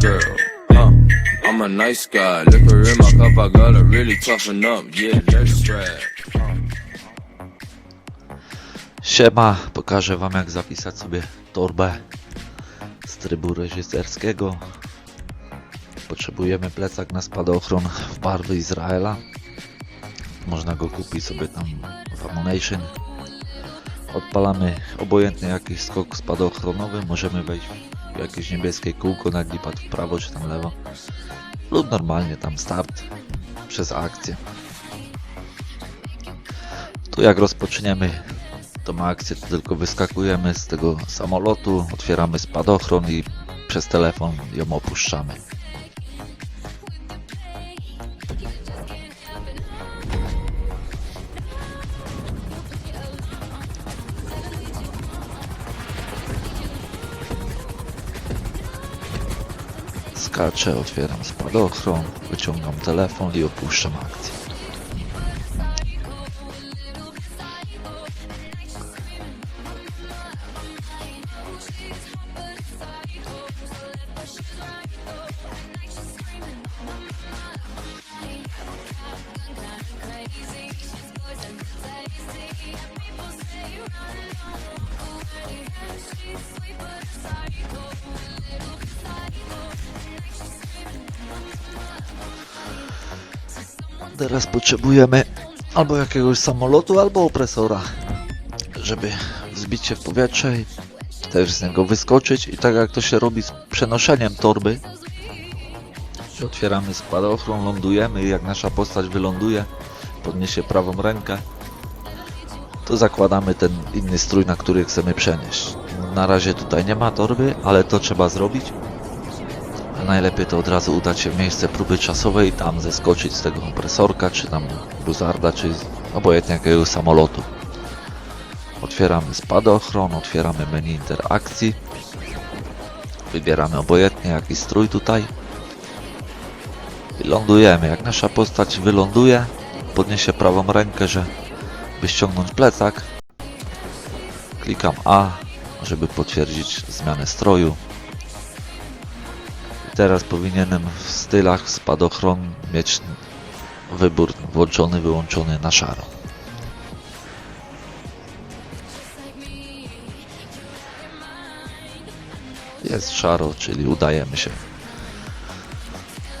girl. I'm a nice guy. Liquor in my cup, I gotta really toughen up. Yeah, let's. Siema, pokażę wam jak zapisać sobie torbę z trybu reżyserskiego. Potrzebujemy plecak na spadochron w barwy Izraela. Można go kupić sobie tam w Ammunition. Odpalamy obojętny jakiś skok spadochronowy. Możemy wejść jakieś niebieskie kółko, naglipat w prawo czy tam lewo. Lub normalnie tam start przez akcję. Tu jak rozpoczniemy tą akcję, to tylko wyskakujemy z tego samolotu, otwieramy spadochron i przez telefon ją opuszczamy. Skaczę, otwieram spadochron, wyciągam telefon i opuszczam akcję. Teraz potrzebujemy albo jakiegoś samolotu, albo opresora, żeby wzbić się w powietrze i też z niego wyskoczyć. I tak jak to się robi z przenoszeniem torby, otwieramy spadochron, lądujemy i jak nasza postać wyląduje, podniesie prawą rękę, to zakładamy ten inny strój, na który chcemy przenieść. Na razie tutaj nie ma torby, ale to trzeba zrobić. Najlepiej to od razu udać się w miejsce próby czasowej i tam zeskoczyć z tego opresorka, czy tam buzarda, czy obojętnie jakiego samolotu. Otwieramy spadochron, otwieramy menu interakcji. Wybieramy obojętnie jaki strój tutaj. I lądujemy. Jak nasza postać wyląduje, podniesie prawą rękę, że by ściągnąć plecak. Klikam A, żeby potwierdzić zmianę stroju. Teraz powinienem w stylach spadochron mieć wybór włączony, wyłączony na szaro. Jest szaro, czyli udajemy się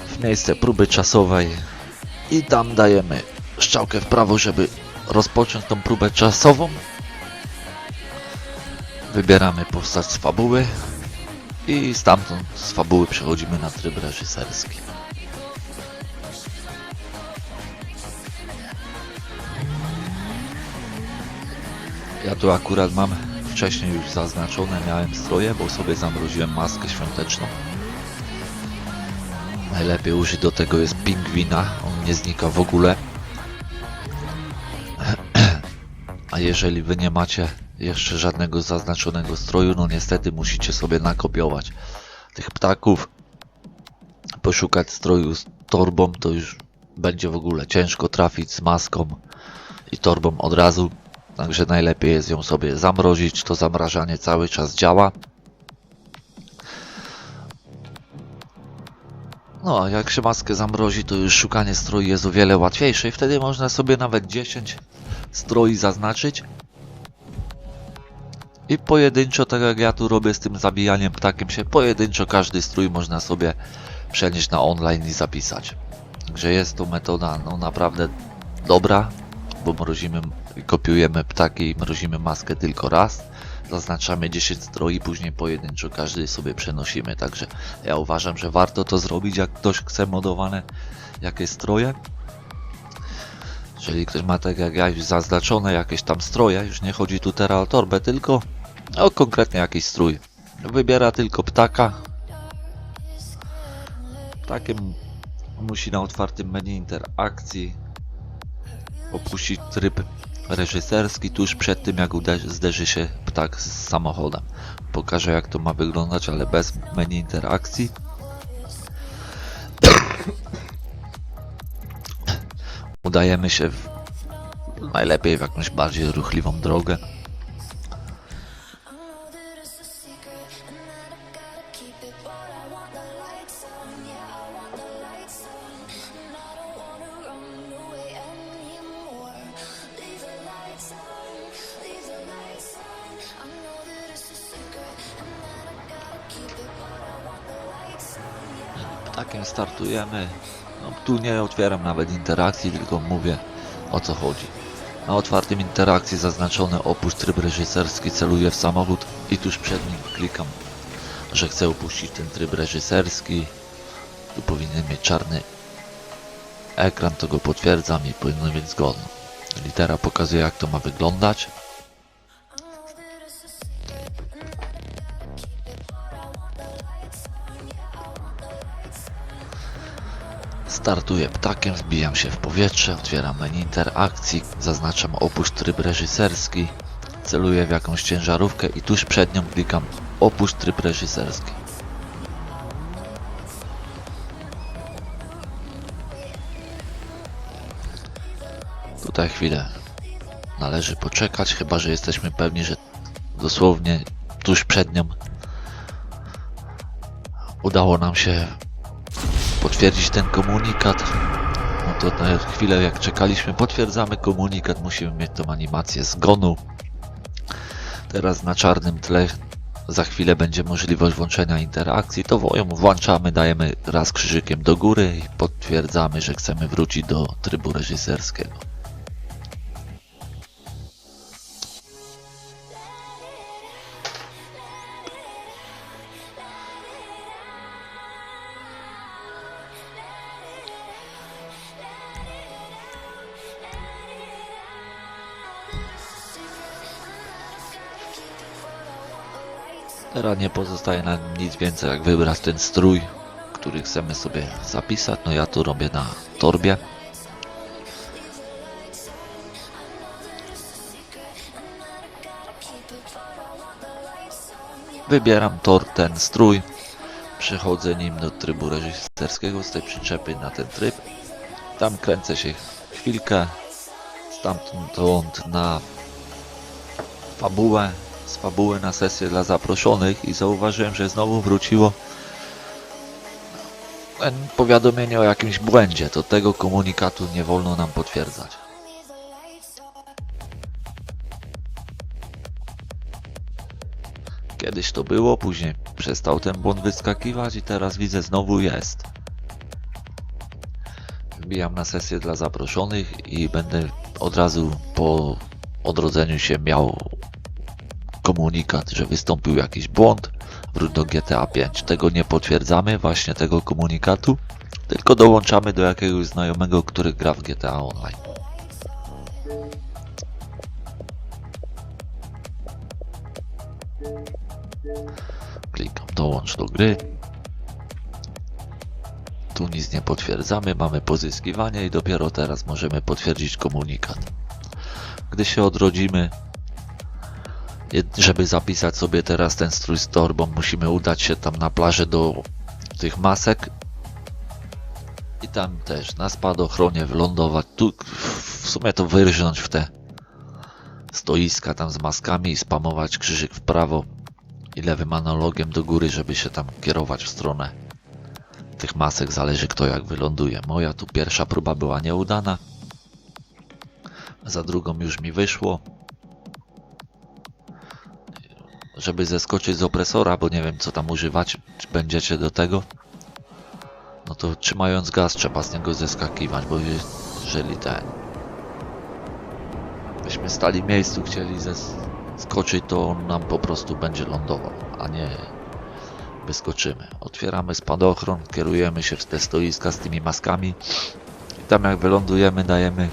w miejsce próby czasowej i tam dajemy strzałkę w prawo, żeby rozpocząć tą próbę czasową. Wybieramy postać z fabuły i stamtąd z fabuły przechodzimy na tryb reżyserski. Ja tu akurat mam wcześniej już zaznaczone, miałem stroje, bo sobie zamroziłem maskę świąteczną. Najlepiej użyć do tego jest pingwina, on nie znika w ogóle. A jeżeli wy nie macie jeszcze żadnego zaznaczonego stroju, no niestety musicie sobie nakopiować tych ptaków. Poszukać stroju z torbą, to już będzie w ogóle ciężko trafić z maską i torbą od razu. Także najlepiej jest ją sobie zamrozić, to zamrażanie cały czas działa. No, a jak się maskę zamrozi, to już szukanie stroju jest o wiele łatwiejsze i wtedy można sobie nawet 10 stroi zaznaczyć. I pojedynczo, tak jak ja tu robię z tym zabijaniem ptakiem się, pojedynczo każdy strój można sobie przenieść na online i zapisać. Także jest to metoda no, naprawdę dobra, bo mrozimy, kopiujemy ptaki i mrozimy maskę tylko raz. Zaznaczamy 10 stroi, później pojedynczo każdy sobie przenosimy. Także ja uważam, że warto to zrobić, jak ktoś chce modowane jakieś stroje. Jeżeli ktoś ma tak jak ja już zaznaczone jakieś tam stroje, już nie chodzi tu teraz o torbę, tylko o konkretnie jakiś strój. Wybiera tylko ptaka. Ptakiem musi na otwartym menu interakcji opuścić tryb reżyserski tuż przed tym jak uderzy, zderzy się ptak z samochodem. Pokażę jak to ma wyglądać, ale bez menu interakcji. Udajemy się w, najlepiej w jakąś bardziej ruchliwą drogę. Takiem startujemy. No, tu nie otwieram nawet interakcji, tylko mówię o co chodzi. Na otwartym interakcji zaznaczone opuść tryb reżyserski, celuję w samochód i tuż przed nim klikam, że chcę opuścić ten tryb reżyserski. Tu powinien mieć czarny ekran, to go potwierdzam i powinno mieć zgodną. Litera pokazuje jak to ma wyglądać. Startuję ptakiem, wbijam się w powietrze, otwieram menu interakcji, zaznaczam opuść tryb reżyserski, celuję w jakąś ciężarówkę i tuż przed nią klikam opuść tryb reżyserski. Tutaj chwilę należy poczekać, chyba że jesteśmy pewni, że dosłownie tuż przed nią udało nam się potwierdzić ten komunikat. No to na chwilę jak czekaliśmy, potwierdzamy komunikat, musimy mieć tą animację zgonu. Teraz na czarnym tle za chwilę będzie możliwość włączenia interakcji, to ją włączamy, dajemy raz krzyżykiem do góry i potwierdzamy, że chcemy wrócić do trybu reżyserskiego. Teraz nie pozostaje nam nic więcej jak wybrać ten strój, który chcemy sobie zapisać. No ja tu robię na torbie. Wybieram tor, ten strój. Przechodzę nim do trybu reżyserskiego z tej przyczepy na ten tryb. Tam kręcę się chwilkę. Stamtąd na fabułę z fabuły na sesję dla zaproszonych i zauważyłem, że znowu wróciło powiadomienie o jakimś błędzie. To tego komunikatu nie wolno nam potwierdzać. Kiedyś to było, później przestał ten błąd wyskakiwać i teraz widzę znowu jest. Wbijam na sesję dla zaproszonych i będę od razu po odrodzeniu się miał komunikat, że wystąpił jakiś błąd, wróć do GTA 5. Tego nie potwierdzamy, właśnie tego komunikatu, tylko dołączamy do jakiegoś znajomego, który gra w GTA Online. Klikam dołącz do gry. Tu nic nie potwierdzamy, mamy pozyskiwanie i dopiero teraz możemy potwierdzić komunikat. Gdy się odrodzimy, żeby zapisać sobie teraz ten strój z torbą, musimy udać się tam na plażę do tych masek i tam też na spadochronie wylądować. Tu w sumie to wyrżnąć w te stoiska tam z maskami i spamować krzyżyk w prawo i lewym analogiem do góry, żeby się tam kierować w stronę tych masek. Zależy kto jak wyląduje. Moja tu pierwsza próba była nieudana. Za drugą już mi wyszło żeby zeskoczyć z opresora, bo nie wiem co tam używać, czy będziecie do tego, no to trzymając gaz trzeba z niego zeskakiwać, bo jeżeli ten byśmy stali w miejscu, chcieli zeskoczyć, to on nam po prostu będzie lądował, a nie wyskoczymy. Otwieramy spadochron, kierujemy się w te stoiska z tymi maskami i tam jak wylądujemy dajemy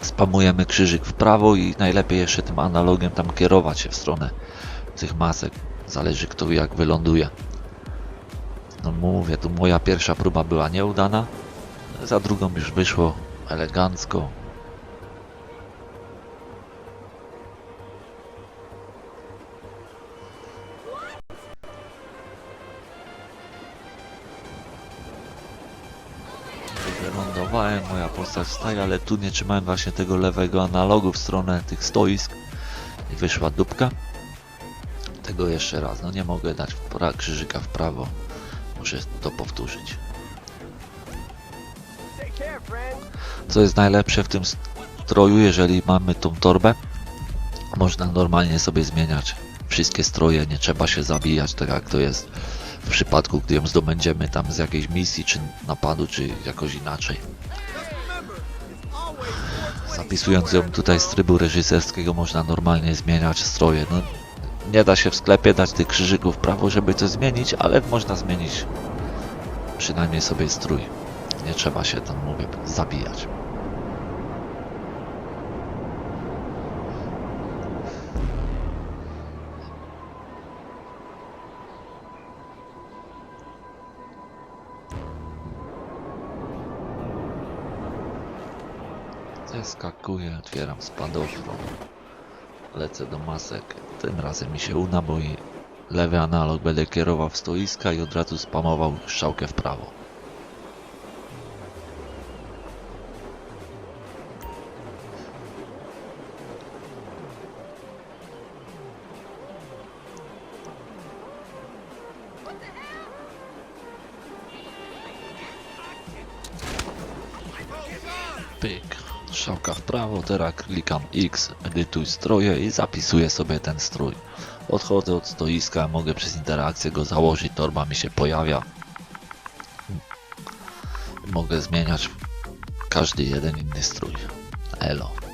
spamujemy krzyżyk w prawo i najlepiej jeszcze tym analogiem tam kierować się w stronę tych masek. Zależy kto jak wyląduje. No mówię, tu moja pierwsza próba była nieudana. Za drugą już wyszło elegancko. Wylądowałem, moja postać staje, ale tu nie trzymałem właśnie tego lewego analogu w stronę tych stoisk i wyszła dupka tego jeszcze raz. No nie mogę dać pra- krzyżyka w prawo. Muszę to powtórzyć. Co jest najlepsze w tym stroju, jeżeli mamy tą torbę, można normalnie sobie zmieniać wszystkie stroje, nie trzeba się zabijać, tak jak to jest w przypadku, gdy ją zdobędziemy tam z jakiejś misji, czy napadu, czy jakoś inaczej. Zapisując ją tutaj z trybu reżyserskiego można normalnie zmieniać stroje. No, nie da się w sklepie dać tych krzyżyków prawo, żeby coś zmienić, ale można zmienić przynajmniej sobie strój. Nie trzeba się tam, mówię, zabijać. Zeskakuję, otwieram spadochron. Lecę do masek. Tym razem mi się uda, bo i lewy analog będę kierował w stoiska i od razu spamował strzałkę w prawo. Pyk. Strzałka w prawo, teraz klikam X, edytuj stroje i zapisuję sobie ten strój. Odchodzę od stoiska, mogę przez interakcję go założyć, torba mi się pojawia. Mogę zmieniać każdy jeden inny strój. Elo.